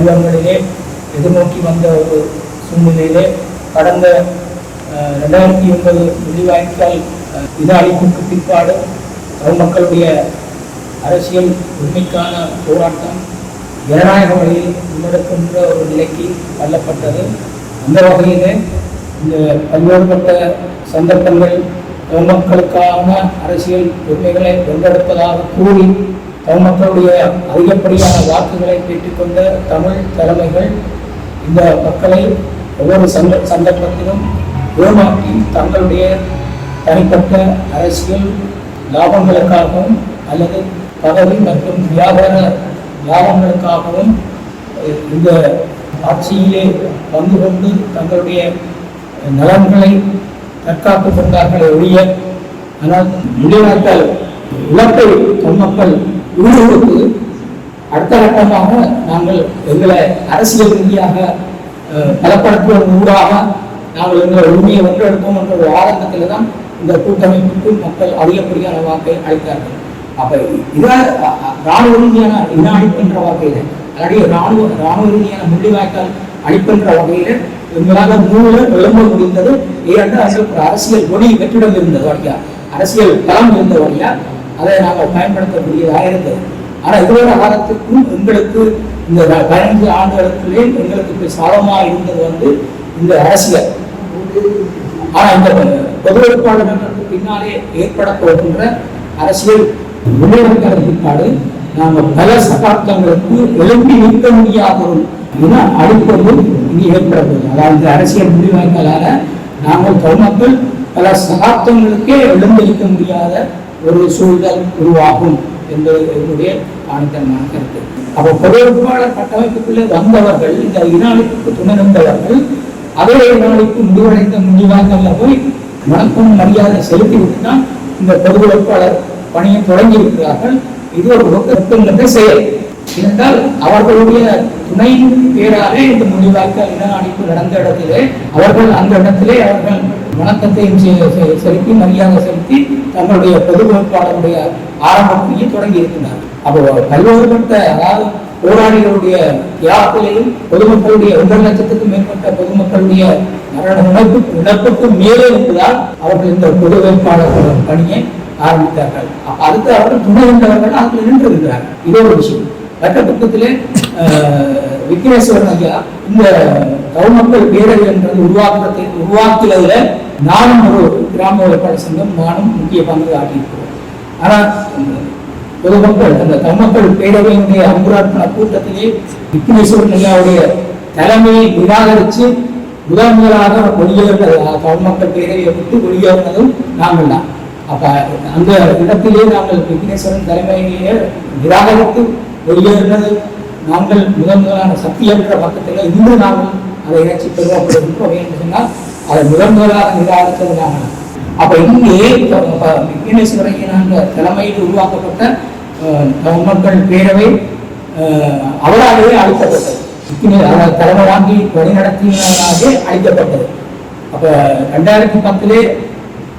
செல்வங்களிலே எதிர்நோக்கி வந்த ஒரு சூழ்நிலையிலே கடந்த ரெண்டாயிரத்தி ஒன்பது முடிவாய்க்கால் இது அளிப்புக்கு பிற்பாடு தமிழ் மக்களுடைய அரசியல் உரிமைக்கான போராட்டம் ஜனநாயக வழியில் முன்னெடுக்கின்ற ஒரு நிலைக்கு தள்ளப்பட்டது. அந்த வகையிலே இந்த பல்வேறுபட்ட சந்தர்ப்பங்கள் தமிழ் மக்களுக்கான அரசியல் உரிமைகளை வென்றெடுப்பதாக கூறி மக்களுடைய அதிகப்படியான வாக்குகளை பெற்றுக்கொண்ட தமிழ் தலைமைகள் இந்த மக்களை ஒவ்வொரு சந்த சந்தர்ப்பத்திலும் ஏமாற்றி தங்களுடைய தனிப்பட்ட அரசியல் லாபங்களுக்காகவும் அல்லது பதவி மற்றும் வியாபார லாபங்களுக்காகவும் இந்த ஆட்சியிலே பங்கு கொண்டு தங்களுடைய நலன்களை தற்காத்துக் கொண்டார்களே ஒழிய ஆனால் இடைநாட்டல் இலக்கை பொதுமக்கள் ஈடுபடுத்து அடுத்த கட்டமாக நாங்கள் எங்களை அரசியல் ரீதியாக பலப்படுத்துவதன் ஊடாக நாங்கள் எங்களை உண்மையை ஒன்றெடுப்போம் என்ற ஒரு ஆரம்பத்தில் தான் இந்த கூட்டமைப்புக்கு மக்கள் அதிகப்படியான வாக்கை அளித்தார்கள். அப்ப இதை ராணுவ ரீதியான இன அழிப்புன்ற வகையில் அல்லாடி ராணுவ ராணுவ ரீதியான முள்ளிவாய்க்கால் அளிப்புன்ற வகையில எங்களால் மூல விளம்ப முடிந்தது. ஏனென்றால் அரசியல் ஒரு அரசியல் கொடி வெற்றிடம் இருந்தது வழியா. அரசியல் பலம் இருந்த வழியா அதை நாங்கள் பயன்படுத்தக்கூடியதாக இருந்தது. ஆனா இதுவரை காலத்துக்கும் எங்களுக்கு இந்த பதினைந்து ஆண்டுகளுக்குள்ளே எங்களுக்கு இப்ப இருந்தது வந்து இந்த அரசியல். ஆனால் இந்த பொது வேட்பாளர்களுக்கு பின்னாலே ஏற்பட போகின்ற அரசியல் முன்னேற்றத்தின் ஏற்பாடு நாம பல சகாப்தங்களுக்கு எழுப்பி நிற்க முடியாத ஒரு இன அடிப்பது இங்கு ஏற்படவில்லை. அதாவது இந்த அரசியல் முடிவாய்களால நாங்கள் பொதுமக்கள் பல சகாப்தங்களுக்கே எழுந்து முடியாத ஒரு சூழல் உருவாகும் என்பது என்னுடைய ஆணித்தனமான கருத்து. அப்போ பொது கட்டமைப்புக்குள்ளே வந்தவர்கள் இந்த இனாளிப்புக்கு துணை நின்றவர்கள் அதே நாளைக்கு முடிவடைந்த முடிவாக போய் வணக்கம் மரியாதை செலுத்திவிட்டு தான் இந்த பொது வேட்பாளர் பணியை தொடங்கி இருக்கிறார்கள். இது ஒரு நோக்கத்தின் செயல். ஏனென்றால் அவர்களுடைய துணை பேராலே இந்த முடிவாக்கல் இன அணிப்பு நடந்த இடத்திலே அவர்கள் அந்த இடத்திலே அவர்கள் வணக்கத்தையும் செ- செ- செலுத்தி மரியாதை செலுத்தி தங்களுடைய பொது வேட்பாளருடைய ஆரம்பத்தையும் தொடங்கி இருக்கின்றார். அப்போ பல்வேறுபட்ட அதாவது போராளிகளுடைய தியாகத்திலையும் பொதுமக்களுடைய ஒன்றரை லட்சத்துக்கும் மேற்பட்ட பொதுமக்களுடைய மரண இழப்பு இழப்புக்கு மேலே இருந்ததால் அவர்கள் இந்த பொது வேட்பாளர் பணியை ஆரம்பித்தார்கள். அதுக்கு அடுத்து அவர்கள் துணை நின்றவர்கள் அதில் நின்றிருக்கிறார்கள். இது ஒரு விஷயம். வட்டப்பக்கத்திலே ஆஹ், விக்னேஸ்வரன் ஐயா இந்த கவுமக்கள் பேரவை என்றது உருவாக்குறதை உருவாக்குறதுல நானும் ஒரு கிராம வேட்பாளர் சங்கம் நானும் முக்கிய பங்கு ஆற்றியிருக்கிறோம். ஆனா பொதுமக்கள் அந்த கவுமக்கள் பேரவையினுடைய அங்குரார்ப்பண கூட்டத்திலே விக்னேஸ்வரன் ஐயாவுடைய தலைமையை நிராகரித்து முதல் முதலாக வெளியேறினது தமிழ்மக்கள் பேரவையை விட்டு வெளியேறினதும் நாங்கள் தான். அப்ப அந்த இடத்திலே நாங்கள் விக்னேஸ்வரன் தலைமையிலேயே நிராகரித்து வெளியேறினது நாங்கள் முதன் முதலான என்ற பக்கத்தில் இன்று நாங்கள் அதை இணைச்சி பெறுவோம் என்று சொன்னால் அதை முதன் முதலாக நிராகரித்தது நாங்கள் தான். அப்ப இங்கே விக்னேஸ்வரையினாங்க தலைமையில் உருவாக்கப்பட்ட மக்கள் பேரவை அவராகவே அளிக்கப்பட்டது தலைமை வாங்கி வழிநடத்தினாலே அளிக்கப்பட்டது அப்ப ரெண்டாயிரத்தி பத்திலே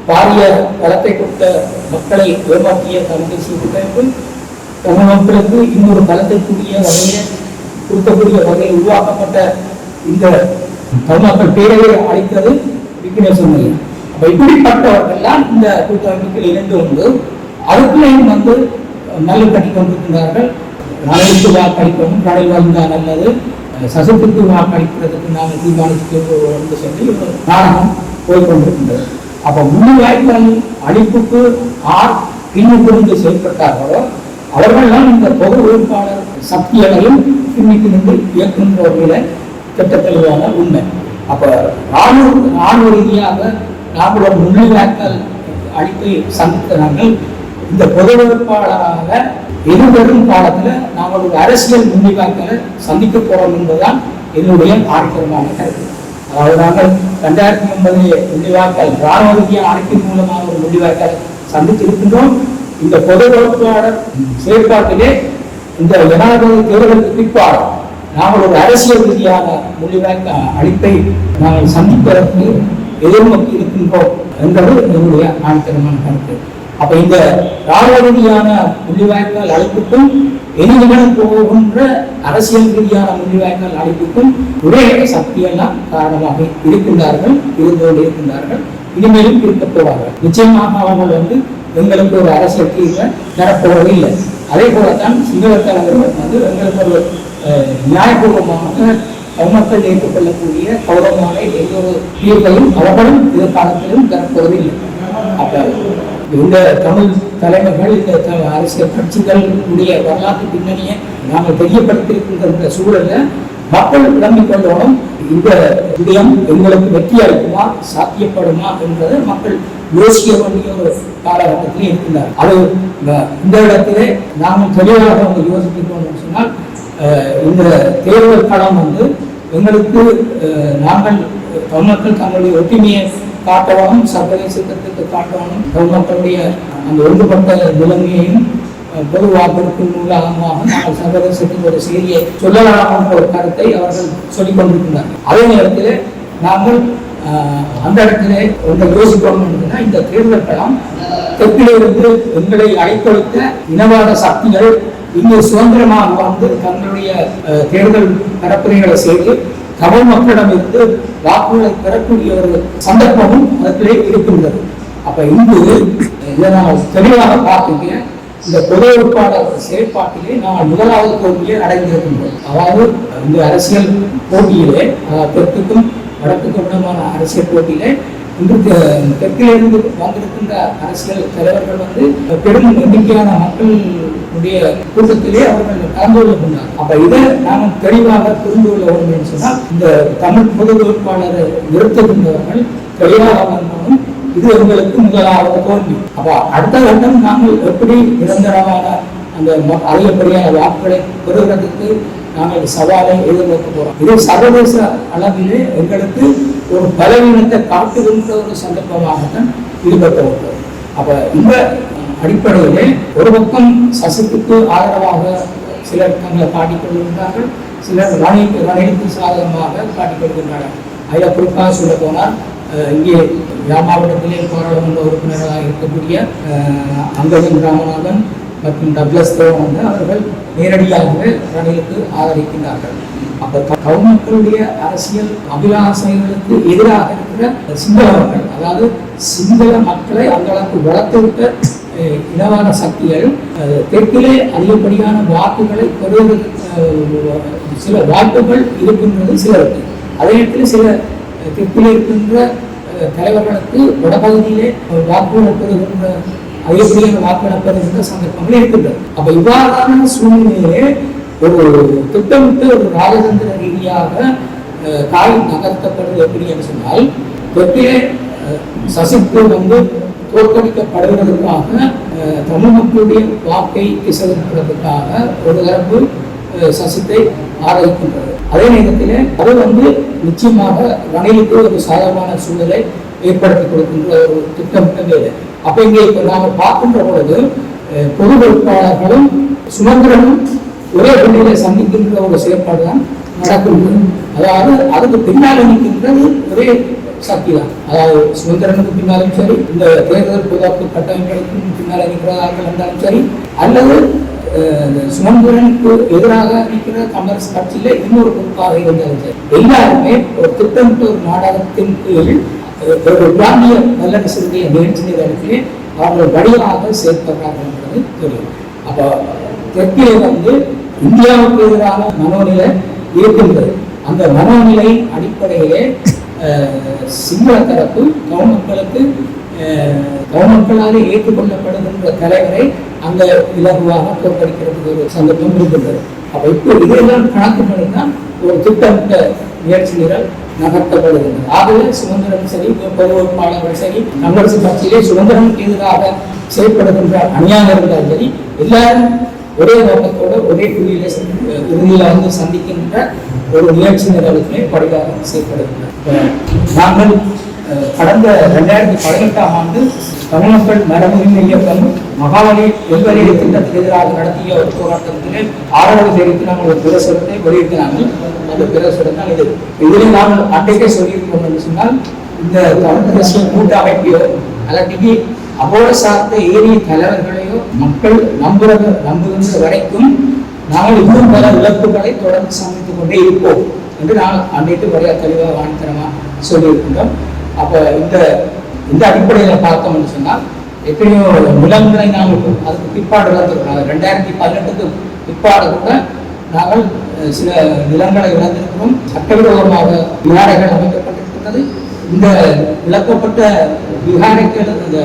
பாரிய பலத்தை கொடுத்த மக்களை ஏமாற்றிய தமிழ் தேசிய தமிழ்நாட்டிற்கு இன்னொரு பலத்தை வகையை வகையில் கொடுக்கக்கூடிய வகையில் உருவாக்கப்பட்ட இந்த தமிழ் பேரவை அழைத்தது விக்னேஸ்வரன் ஐயா. அப்ப இப்படிப்பட்டவர்கள்லாம் இந்த கூட்டமைப்பில் இணைந்து கொண்டு அதுக்குள்ளேயும் வந்து நல்ல கட்டி கொண்டிருக்கிறார்கள். ரணிலுக்கு வாக்களிக்கவும் கடல் வந்தால் நல்லது. சசத்துக்கு வாக்களிக்கிறதுக்கு நாங்கள் தீர்மானிக்கிறோம் என்று சொல்லி ஒரு நாடகம் போய்கொண்டிருக்கின்றது முழு வாய்ப்புகள் அழிப்புக்கு ஆர் பின்னிருந்து செயல்பட்டார்களோ அவர்கள்லாம் இந்த பொது வேட்பாளர் சக்திகளையும் இன்னைக்கு நின்று இயக்குகின்ற வகையில திட்ட தெளிவான உண்மை. அப்ப ராணுவ ராணுவ ரீதியாக நாங்கள் ஒரு முள்ளிவாய்க்கால் சந்தித்த நாங்கள் இந்த பொது வேட்பாளராக எதிர்வரும் காலத்துல நாங்கள் ஒரு அரசியல் முன்னிவாய்களை சந்திக்க போறோம் என்பதுதான் என்னுடைய ஆணித்தரமான கருத்து. அதாவது நாங்கள் ரெண்டாயிரத்தி ஒன்பது முள்ளிவாய்க்கால் ராணுவ ரீதியாக அழைப்பின் மூலமாக ஒரு முள்ளிவாய்க்கால் சந்தித்திருக்கின்றோம். இந்த பொது வேட்பாளர் செயற்பாட்டிலே இந்த ஜனாதிபதி தேர்தலுக்கு பிற்பாடு நாங்கள் ஒரு அரசியல் ரீதியான முள்ளிவாய்க்க அழைப்பை நாங்கள் சந்திப்பதற்கு எதிர்நோக்கி இருக்கின்றோம் என்பது என்னுடைய ஆழ்த்தனமான கருத்து. அப்ப இந்த ராணுவ ரீதியான முள்ளிவாய்க்கால் அழைப்புக்கும் எதிர்கடன் போகின்ற அரசியல் ரீதியான முள்ளிவாய்க்கால் அழைப்புக்கும் ஒரே சக்தியெல்லாம் காரணமாக இருக்கின்றார்கள் இருந்து இருக்கின்றார்கள் இனிமேலும் இருக்க போவார்கள். நிச்சயமாக அவர்கள் வந்து எங்களுக்கு ஒரு அரசியல் தீர்வை தரப்போவதில்லை அதே போலத்தான் சிங்கள வந்து எங்களுக்கு ஒரு நியாயபூர்வமாக மக்கள் ஏற்றுக்கொள்ளக்கூடிய கௌரவமான எந்த ஒரு தீர்வையும் அவர்களும் எதிர்காலத்திலும் தரப்போவதில்லை அப்போ இந்த தமிழ் தலைவர்கள் இந்த த- அரசியல் கட்சிகள் உடைய வரலாற்று பின்னணியை நாங்கள் தெரியப்படுத்தியிருக்கின்ற இந்த சூழல்ல மக்கள் விளங்கிக் கொண்டவுடன் இந்த விடயம் எங்களுக்கு வெற்றி அளிக்குமா சாத்தியப்படுமா? என்பதை மக்கள் யோசிக்க வேண்டிய ஒரு காலகட்டத்திலே இருக்கின்றார் அது இந்த- இடத்திலே நாமும் தெளிவாக அவங்க யோசிக்கிறோம் சொன்னால் இந்த தேர்தல் களம் வந்து எங்களுக்கு நாங்கள் தமிழ்மக்கள் தங்களுடைய ஒற்றுமையை காட்டணும் சர்வதேசத்திற்கு காட்டணும் தமிழ்மக்களுடைய அந்த ஒன்றுபட்ட நிலைமையையும் அஹ், பொது நாங்கள் சர்வதேசத்துக்கு ஒரு செய்தியை சொல்லலாம் என்ற ஒரு கருத்தை அவர்கள் சொல்லிக் கொண்டிருக்கிறார்கள் அதே நேரத்தில் நாங்கள் அந்த இடத்துல ஒன்றை யோசிப்போம் அப்படின்னா இந்த தேர்தல் தெற்கிலிருந்து எங்களை அழைத்தொழித்த இனவாத சக்திகள் இங்கு சுதந்திரமாக வந்து தங்களுடைய தேர்தல் பரப்புரைகளை செய்து தமிழ் மக்களிடமிருந்து வாக்குகளை பெறக்கூடிய ஒரு சந்தர்ப்பமும் அதற்கிடையே இருக்கின்றது. அப்ப இங்கு இதை நான் தெளிவாக பார்த்துங்க இந்த பொது வேட்பாளர் செயற்பாட்டிலே நான் முதலாவது தோல்வியை அடைந்திருக்கின்றோம் அதாவது இந்த அரசியல் போட்டியிலே தெற்குக்கும் வடக்குக்கும் இடமான அரசியல் போட்டியிலே இன்று தெற்கிலிருந்து வந்திருக்கின்ற அரசியல் தலைவர்கள் வந்து பெரும் எண்ணிக்கையான மக்களுடைய கூட்டத்திலே அவர்கள் கலந்து கொள்ளுகின்றார் அப்ப இதை நாம் தெளிவாக புரிந்து கொள்ள வேண்டும் என்று சொன்னால் இந்த தமிழ் பொது வேட்பாளரை நிறுத்துகின்றவர்கள் தெளிவாக வந்து இது எங்களுக்கு முதலாவது தோல்வி அப்ப அடுத்த கட்டம் நாங்கள் எப்படி நிரந்தரமான அந்த ம- அதிகப்படியான வாக்குகளை பெறுகிறதுக்கு நாங்கள் சவாலை எதிர்நோக்க போறோம். இது சர்வதேச அளவிலே எங்களுக்கு ஒரு பலவீனத்தை காட்டுகின்ற ஒரு சந்தர்ப்பமாகத்தான் ஈடுபட்ட உள்ளது அப்ப இந்த அடிப்படையிலே ஒரு பக்கம் சசிக்கு ஆதரவாக சிலர் தங்களை காட்டிக்கொள்கின்றார்கள் சிலர் ரணிக்கு ரணிலுக்கு சாதகமாக காட்டிக்கொள்கின்றனர் அதில் குறிப்பாக சொல்ல போனால் இங்கே யா மாவட்டத்திலே பாராளுமன்ற உறுப்பினராக இருக்கக்கூடிய அங்கஜன் ராமநாதன் மற்றும் டப்ளஸ் தேவன் வந்து அவர்கள் நேரடியாகவே ரணிலுக்கு ஆதரிக்கின்றார்கள். அப்போ கவுமக்களுடைய அரசியல் அபிலாசைகளுக்கு எதிராக இருக்கிற சிங்களவர்கள் அதாவது சிங்கள மக்களை அந்த அளவுக்கு வளர்த்துவிட்ட இனவாத சக்திகள் தெற்கிலே அதிகப்படியான வாக்குகளை பெறுவதற்கு சில வாய்ப்புகள் இருக்கின்றது சிலருக்கு. அதே நேரத்தில் சில தெற்கில் இருக்கின்ற தலைவர்களுக்கு வடபகுதியிலே வாக்கு வாக்குகளை பெறுகின்ற அதிகப்படியான நடப்பது பெறுகின்ற சந்தர்ப்பங்கள் இருக்கின்றது அப்ப இவ்வாறான சூழ்நிலையிலே ஒரு திட்டமிட்டு ஒரு ராஜதந்திர ரீதியாக அஹ், காய் நகர்த்தப்படுவது எப்படி என்று சொன்னால் தெற்கிலே அஹ், சசிக்கு வந்து தோற்கடிக்கப்படுவதற்காக அஹ், தமிழ் மக்களுடைய வாக்கை திசைப்படுவதற்காக ஒரு தரப்பு சசித்தை ஆதரிக்கின்றது. அதே நேரத்தில் அது வந்து நிச்சயமாக ரணிலுக்கு ஒரு சாதகமான சூழலை ஏற்படுத்தி கொடுக்கின்ற ஒரு திட்டமிட்ட வேலை அப்ப இங்கே இப்ப நாம பார்க்கின்ற பொழுது பொது வேட்பாளர்களும் சுமந்திரனும் ஒரே பள்ளியில சந்திக்கின்ற ஒரு செயற்பாடு தான் நடக்கின்றது. அதாவது அதுக்கு பின்னால் நிற்கின்றது ஒரே சக்தி தான் அதாவது சுதந்திரனுக்கு பின்னாலும் சரி இந்த தேர்தல் பொதுவாக்கு கட்டமைப்புகளுக்கும் பின்னால் நிற்கிறதாக இருந்தாலும் சரி அல்லது அஹ், எதிராக நிற்கிற காங்கிரஸ் கட்சியில இன்னொரு பொறுப்பாக இருந்தது. எல்லாருமே ஒரு திட்டமிட்ட ஒரு நாடகத்தின் கீழ் அஹ், ஒரு பிராந்திய நல்லரசுடைய நிகழ்ச்சி நிகழ்ச்சியிலே அவர்கள் வடிவாக சேர்க்கிறார்கள் என்பது தெரியும். அப்போ தெற்கிலே வந்து இந்தியாவுக்கு எதிரான மனோநிலை இருக்கின்றது. அந்த மனோநிலை அடிப்படையிலே சிங்கள தரப்பு கவர்மெண்ட்களுக்கு கவர்மெண்ட்களால் ஏற்றுக்கொள்ளப்படுகின்ற தலைவரை அந்த இலகுவாக தோற்கடிக்கிறதுக்கு ஒரு சந்தர்ப்பம் இருக்கின்றது. அப்ப இப்போ இதையெல்லாம் கணக்கு பண்ணிதான் ஒரு திட்டமிட்ட முயற்சி நிரல் நகர்த்தப்படுகின்றது. ஆகவே சுதந்திரம் சரி பொது சரி காங்கிரஸ் கட்சியிலே சுதந்திரனுக்கு எதிராக செயல்படுகின்ற அணியாக இருந்தால் சரி எல்லாரும் ஒரே நோக்கத்தோடு ஒரே புள்ளியில சென்று, வந்து சந்திக்கின்ற ஒரு முயற்சி நிரலுக்குமே படியாக செயல்படுகின்றனர். நாங்கள் கடந்த ரெண்டாயிரத்தி பதினெட்டாம் ஆண்டு தமிழ் மக்கள் மரபுரிமை இயக்கம் மகாவலி எல்வரி திட்டத்துக்கு எதிராக நடத்திய ஒரு போராட்டத்திலே ஆதரவு தெரிவித்து நாங்கள் ஒரு பிரசுரத்தை வெளியிட்டாங்க அந்த பிரசுரம் தான் இது. இதில் நாங்கள் அன்றைக்கே சொல்லியிருக்கோம் என்று சொன்னால் இந்த தமிழ் தேசிய கூட்டமைப்பையோ அல்லது அவரோட சார்ந்த ஏரிய தலைவர்களையோ மக்கள் நம்புற நம்புகின்ற வரைக்கும் நாங்கள் இன்னும் பல இழப்புகளை தொடர்ந்து சமைத்துக் கொண்டே இருப்போம் என்று நான் அன்றைக்கு வரையா தெளிவாக வாணித்தனமா சொல்லியிருக்கின்றோம். அப்போ இந்த இந்த அடிப்படையில் பார்த்தோம்னு சொன்னால் எத்தனையோ நிலங்களை நாங்கள் அதுக்கு பிற்பாடு இழந்திருக்கிறோம் ரெண்டாயிரத்தி பதினெட்டுக்கு பிற்பாடு கூட நாங்கள் சில நிலங்களை இழந்திருக்கிறோம் சட்டவிரோதமாக விகாரைகள் அமைக்கப்பட்டிருக்கிறது இந்த இழக்கப்பட்ட விகாரைகள் இந்த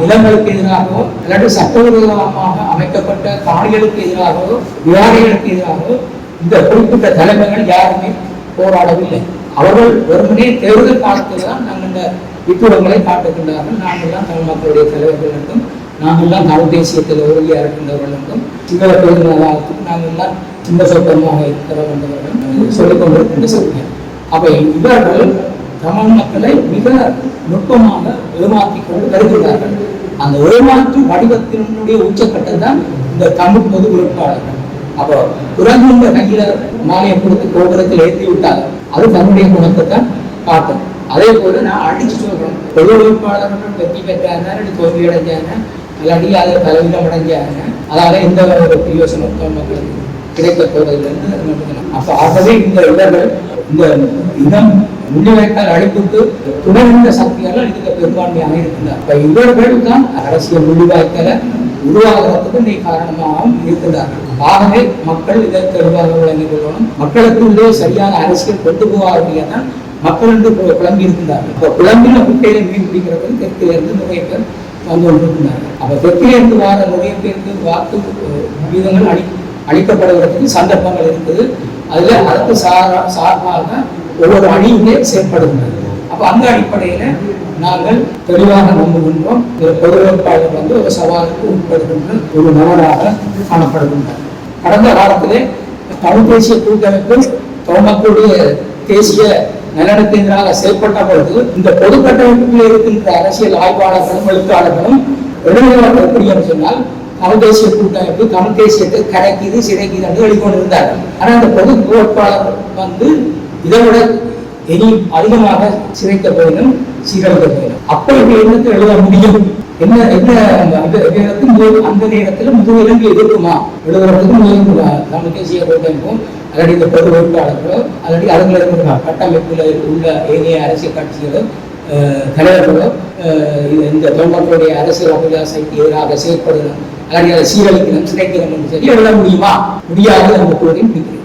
நிலங்களுக்கு எதிராகவோ அல்லது சட்டவிரோதமாக அமைக்கப்பட்ட காணிகளுக்கு எதிராகவோ விகாரைகளுக்கு எதிராகவோ இந்த குறிப்பிட்ட தலைமைகள் யாருமே போராடவில்லை. அவர்கள் வெறுமனே தேர்தல் காலத்தில் தான் நாங்கள் அந்த வித்துவங்களை காட்டுகின்றார்கள். நாங்கள் தான் தமிழ் மக்களுடைய தலைவர்கள் என்றும் நாங்கள் எல்லாம் தமிழ் தேசியத்தில் உறுதியாக இருக்கின்றவர்கள் என்றும் சிங்கள பெருநாளாகத்துக்கு நாங்கள் எல்லாம் சின்ன சொப்பமாக இருக்கிற வந்தவர்கள் சொல்லிக் கொண்டிருக்கின்ற சத்தியம் அப்ப இவர்கள் தமிழ் மக்களை மிக நுட்பமாக ஏமாற்றிக் கொண்டு வருகிறார்கள். அந்த ஏமாற்று வடிவத்தினுடைய உச்சக்கட்டம் தான் இந்த தமிழ் பொது வேட்பாளர்கள் அப்போ குரங்குண்ட கையில மாலையை கொடுத்து கோபுரத்தில் ஏற்றி விட்டாங்க அது தன்னுடைய குணத்தை தான் காட்டும். அதே போல நான் அடிச்சு சொல்றேன். தொழில்நுட்பாளர் வெற்றி பெற்றாங்க தோல்வி அடைஞ்சாங்க இல்லாட்டி அதை பலவீனம் அடைஞ்சாங்க. அதால எந்த ஒரு யோசனை மக்களுக்கு கிடைக்க போவதில்லைன்னு அப்ப ஆகவே இந்த இவர்கள் இந்த இனம் முன்னிலைக்கால் அழைப்புக்கு துணைந்த சக்தியால் இதுக்கு பெரும்பான்மையாக இருக்கின்றார் அப்ப இவர்கள் தான் அரசியல் முள்ளிவாய்க்கலை உருவாகிறதுக்கு நீ காரணமாகவும் இருக்கின்றார்கள். ஆகவே மக்கள் இதை தெளிவாக விளங்கிக் கொள்ளணும். மக்களுக்குள்ளே சரியான அரசியல் கொண்டு போவார்கள் தான் மக்கள் என்று கு- குழம்பி இருக்கின்றார்கள். அப்ப குழம்பின குட்டையில மீன் பிடிக்கிறவர்கள் தெற்கிலிருந்து நிறைய பேர் வந்து கொண்டிருந்தார்கள் அப்ப தெற்கிலிருந்து வார நிறைய பேருக்கு வாக்கு விகிதங்கள் அளி அளிக்கப்படுவதற்கு சந்தர்ப்பங்கள் இருக்குது. அதுல அரசு சாரா சார்பாக ஒவ்வொரு அணியுமே செயற்படுகின்றது அப்ப அந்த அடிப்படையில நாங்கள் தெளிவாக நம்புகின்றோம். பொது வேட்பாளர் வந்து ஒரு சவாலுக்கு உட்படுகின்ற ஒரு நபராக காணப்படுகின்றார். கடந்த காலத்திலே தமிழ் தேசிய கூட்டமைப்பு மக்களுடைய தேசிய நலனுக்கு செயல்பட்ட பொழுது இந்த பொது கட்டமைப்புகளில் இருக்கின்ற அரசியல் ஆய்வாளர்களும் எழுத்தாளர்களும் எழுதுகிறவர்கள் எப்படி என்று சொன்னால் தமிழ் தேசிய கூட்டமைப்பு தமிழ் தேசியத்தை கரைக்குது சிறைக்குது என்று எழுதிக்கொண்டிருந்தார். ஆனால் அந்த பொது கோட்பாளர் வந்து இதை விட இனி அதிகமாக சிதைக்க போயினும் சீரழிக்க போயினும். அப்ப இது எண்ணத்தில் எழுத முடியும்? என்ன என்ன அந்த அந்த நேரத்தில் முதல் அந்த நேரத்தில் முதுகிலங்கு இருக்குமா எழுதுறதுக்கு முயற்சி நம்ம தேசிய கூட்டமைப்பும் அல்லது இந்த பொது வேட்பாளர்களோ அல்லது அதுல இருக்கிற கட்டமைப்புல உள்ள ஏனைய அரசியல் கட்சிகளோ அஹ், தலைவர்களோ இந்த தொண்டர்களுடைய அரசியல் அபிலாசைக்கு எதிராக செயற்படணும். அல்லது அதை சீரழிக்கணும் சிதைக்கணும் என்று சொல்லி எழுத முடியுமா? முடியாது நம்ம கூறியும் பிடிக்கிறேன்